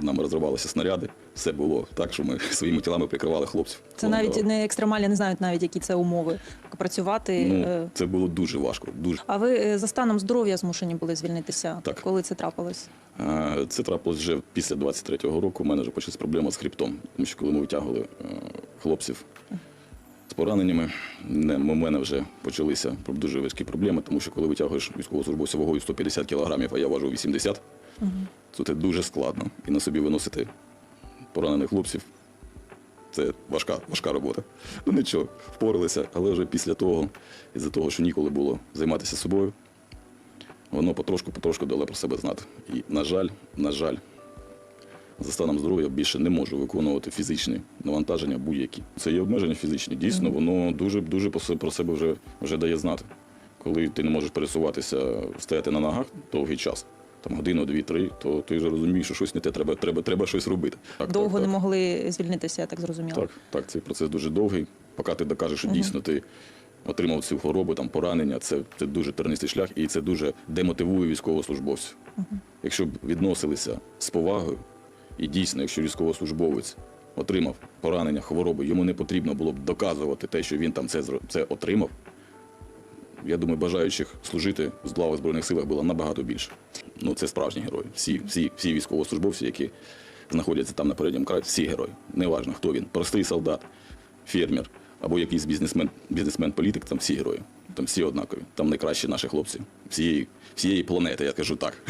над нами розривалися снаряди. Все було так, що ми своїми тілами прикривали хлопців. Це Ну, навіть не екстремальні, не знають навіть, які це умови працювати. ну, е. це було дуже важко. Дуже. А ви е, за станом здоров'я змушені були звільнитися, Так. коли це трапилось? Це трапилось вже після 23-го року. У мене вже почалась проблема з хребтом. Тому що коли ми витягували е, хлопців з пораненнями, не- у мене вже почалися дуже важкі проблеми, тому що коли витягуєш військовослужбовця вагою 150 кілограмів, а я важу 80, то це дуже складно. І на собі виносити поранених хлопців. Це важка, важка робота. Ну нічого, впоралися, але вже після того, із-за того, що ніколи було займатися собою, воно потрошку-потрошку дало про себе знати. І, на жаль, на жаль, за станом здоров'я більше не можу виконувати фізичні навантаження будь-які. Це є обмеження фізичні. Дійсно, воно дуже дуже про себе вже, вже дає знати. Коли ти не можеш пересуватися, стояти на ногах довгий час, там годину, дві, три, то ти вже розумієш, що щось не те, треба, треба, треба щось робити. Так, Довго так, не так. могли звільнитися, я так зрозуміла. Так, так, цей процес дуже довгий. Поки ти докажеш, що дійсно ти отримав цю хворобу, там поранення, це, це дуже тернистий шлях і це дуже демотивує військовослужбовців. Якщо б відносилися з повагою, і дійсно, якщо військовослужбовець отримав поранення, хворобу, йому не потрібно було б доказувати те, що він там це, це отримав. Я думаю, бажаючих служити з лави Збройних силах було набагато більше. Ну, це справжні герої. Всі, всі, всі військовослужбовці, які знаходяться там на передньому краї, всі герої. Неважно, хто він. Простий солдат, фермер або якийсь бізнесмен, бізнесмен-політик, там всі герої. Там всі однакові. Там найкращі наші хлопці всієї, всієї планети, я кажу так.